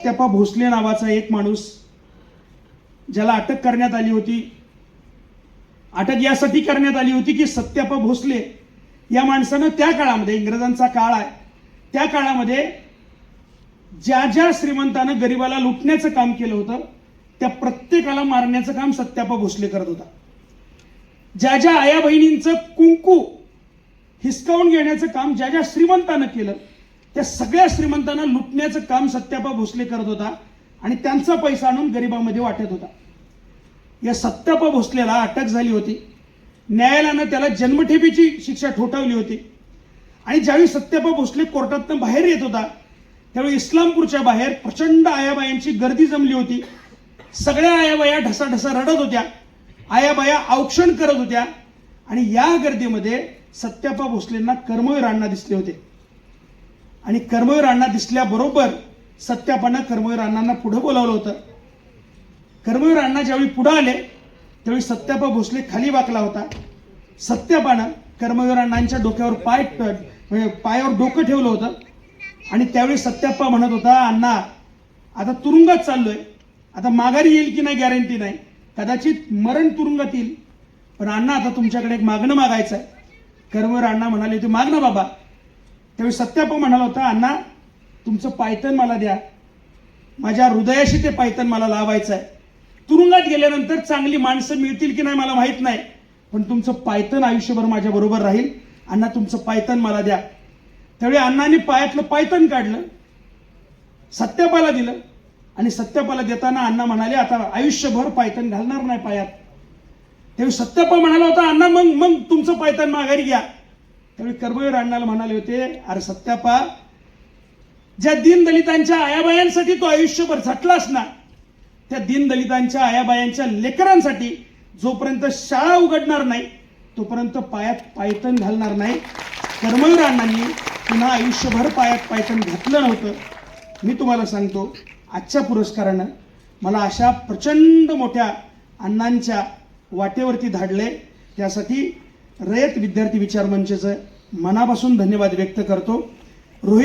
सत्यापा भोसले नावाचा एक माणूस ज्याला अटक करण्यात आली होती. अटक यासाठी करण्यात आली होती की सत्यापा भोसले या माणसानं त्या काळामध्ये इंग्रजांचा काळ आहे त्या काळामध्ये ज्या ज्या श्रीमंतानं गरिबाला लुटण्याचं काम केलं होतं त्या प्रत्येकाला मारण्याचं काम सत्यापा भोसले करत होता. ज्या ज्या आया बहिणींचं कुंकू हिसकावून घेण्याचं काम ज्या ज्या श्रीमंतानं केलं त्या सगळ्या श्रीमंतांना लुटण्याचं काम सत्यापा भोसले करत होता आणि त्यांचा पैसा आणून गरिबामध्ये वाटत होता. या सत्यापा भोसलेला अटक झाली होती. न्यायालयानं त्याला जन्मठेपीची शिक्षा ठोठावली होती. आणि ज्यावेळी सत्यापा भोसले कोर्टातनं बाहेर येत होता त्यावेळी इस्लामपूरच्या बाहेर प्रचंड आयाबायांची गर्दी जमली होती. सगळ्या आयाबाया ढसाढसा रडत होत्या. आयाबाया औक्षण करत होत्या. आणि या गर्दीमध्ये सत्यापा भोसलेंना कर्मवीर अण्णा दिसले होते. आणि कर्मवीर अण्णा दिसल्याबरोबर सत्यापानं कर्मवीर अण्णांना पुढं बोलावलं होतं. कर्मवीर अण्णा ज्यावेळी पुढं आले त्यावेळी सत्यापा भोसले खाली वाकला होता. सत्यापानं कर्मवीर अण्णांच्या डोक्यावर पाय म्हणजे पायावर डोकं ठेवलं होतं. आणि त्यावेळी सत्याप्पा म्हणत होता अण्णा आता तुरुंगात चाललोय. आता माघारी येईल की नाही गॅरंटी नाही. कदाचित मरण तुरुंगात येईल. पण अण्णा आता तुमच्याकडे एक मागणं मागायचं आहे कर्मवीर अण्णा म्हणाले होते मागणं बाबा. त्यावेळी सत्याप म्हणाला होता अण्णा तुमचं पायतन मला द्या. माझ्या हृदयाशी ते पायतन मला लावायचं आहे. तुरुंगात गेल्यानंतर चांगली माणसं मिळतील की नाही मला माहीत नाही. पण तुमचं पायतन आयुष्यभर माझ्या बरोबर राहील. अण्णा तुमचं पायतन मला द्या. त्यावेळी अण्णांनी पायातलं पायतन काढलं सत्यापाला दिलं आणि सत्यापाला देताना अण्णा म्हणाले आता आयुष्यभर पायतन घालणार नाही पायात. त्यावेळी सत्यापा म्हणाला होता अण्णा मग मग तुमचं पायतन माघारी घ्या. त्यावेळी कर्मवीर अण्णाला म्हणाले होते अरे सत्यापा ज्या दीनदलितांच्या आयाबायांसाठी तो आयुष्यभर झटलास ना त्या दीनदलितांच्या आयाबायांच्या लेकरांसाठी जोपर्यंत शाळा उघडणार नाही तोपर्यंत पायात पायतन घालणार नाही. कर्मवीर अण्णांनी पुन्हा आयुष्यभर पायात पायतन घातलं नव्हतं. मी तुम्हाला सांगतो आजच्या पुरस्कारानं मला अशा प्रचंड मोठ्या अण्णांच्या वाटेवरती धाडले. त्यासाठी रयत विद्यार्थी विचार मंचचं मनापासून धन्यवाद व्यक्त करतो. रोहित